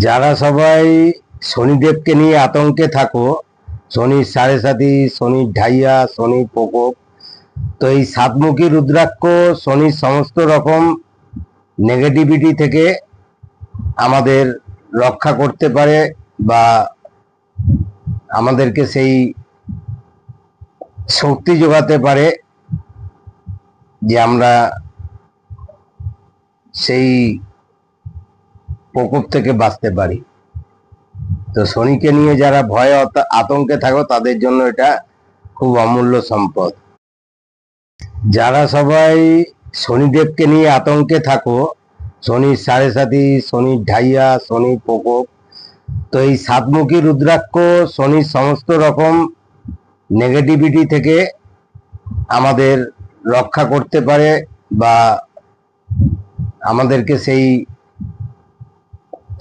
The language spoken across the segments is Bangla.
যারা সবাই শনিদেবকে নিয়ে আতঙ্কে থাকো শনির সাড়ে সাতি শনির ঢাইয়া শনির প্রকোপ, তো এই সাতমুখী রুদ্রাক্ষ শনির সমস্ত রকম নেগেটিভিটি থেকে আমাদের রক্ষা করতে পারে বা আমাদেরকে সেই শক্তি যোগাতে পারে যে আমরা সেই প্রকোপ থেকে বাঁচতে পারি। তো শনিকে নিয়ে যারা ভয়ে আতঙ্কে থাকো, তাদের জন্য এটা খুব অমূল্য সম্পদ। যারা সবাই শনিদেবকে নিয়ে আতঙ্কে থাকো, শনির সাড়ে সাতি শনির ঢাইয়া, শনির প্রকোপ, তো এই সাতমুখী রুদ্রাক্ষ, শনির সমস্ত রকম নেগেটিভিটি থেকে আমাদের রক্ষা করতে পারে বা আমাদেরকে সেই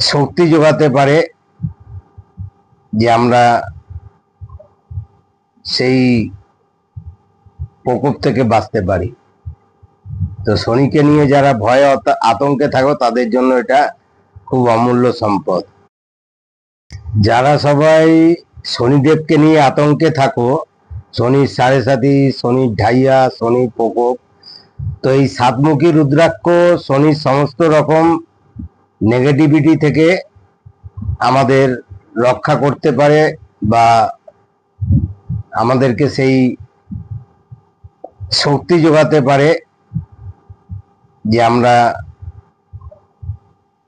শক্তি যোগাতে পারে যে আমরা সেই প্রকোপ থেকে বাঁচতে পারি। তো শনিকে নিয়ে যারা ভয়ে আতঙ্কে থাকো, তাদের জন্য এটা খুব অমূল্য সম্পদ। যারা সবাই শনিদেবকে নিয়ে আতঙ্কে থাকো, শনির সাড়ে সাতি শনির ঢাইয়া, শনির প্রকোপ, তো এই সাতমুখী রুদ্রাক্ষ, শনির সমস্ত রকম নেগেটিভিটি থেকে আমাদের রক্ষা করতে পারে বা আমাদেরকে সেই শক্তি যোগাতে পারে যে আমরা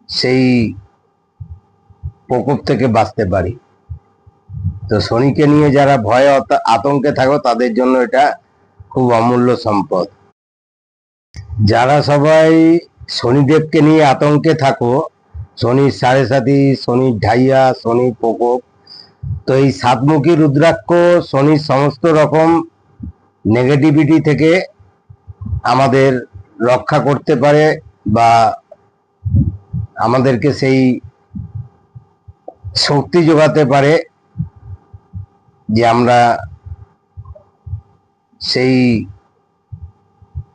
সেই প্রকোপ থেকে বাঁচতে পারি। তো শনিকে নিয়ে যারা ভয়ে আতঙ্কে থাকো, তাদের জন্য এটা খুব অমূল্য সম্পদ। যারা সবাই শনিদেবকে নিয়ে আতঙ্কে থাকো। শনির সাড়ে সাতি শনির ঢাইয়া শনির প্রকোপ। তো এই সাতমুখী রুদ্রাক্ষ, শনির সমস্ত রকম নেগেটিভিটি থেকে আমাদের রক্ষা করতে পারে বা আমাদেরকে সেই শক্তি যোগাতে পারে যে আমরা সেই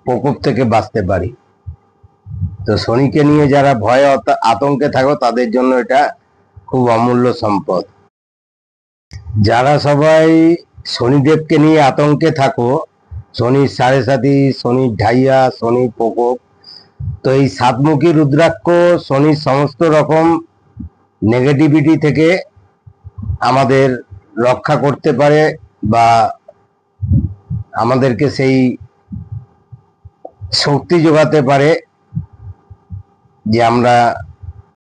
প্রকোপ থেকে বাঁচতে পারি। তো শনিকে নিয়ে যারা ভয়ে আতঙ্কে থাকো, তাদের জন্য এটা খুব অমূল্য সম্পদ। যারা সবাই শনিদেবকে নিয়ে আতঙ্কে থাকো শনির সাড়ে সাতি শনির ঢাইয়া শনির প্রকোপ তো এই সাতমুখী রুদ্রাক্ষ, শনির সমস্ত রকম নেগেটিভিটি থেকে আমাদের রক্ষা করতে পারে বা আমাদেরকে সেই শক্তি যোগাতে পারে। যে আমরা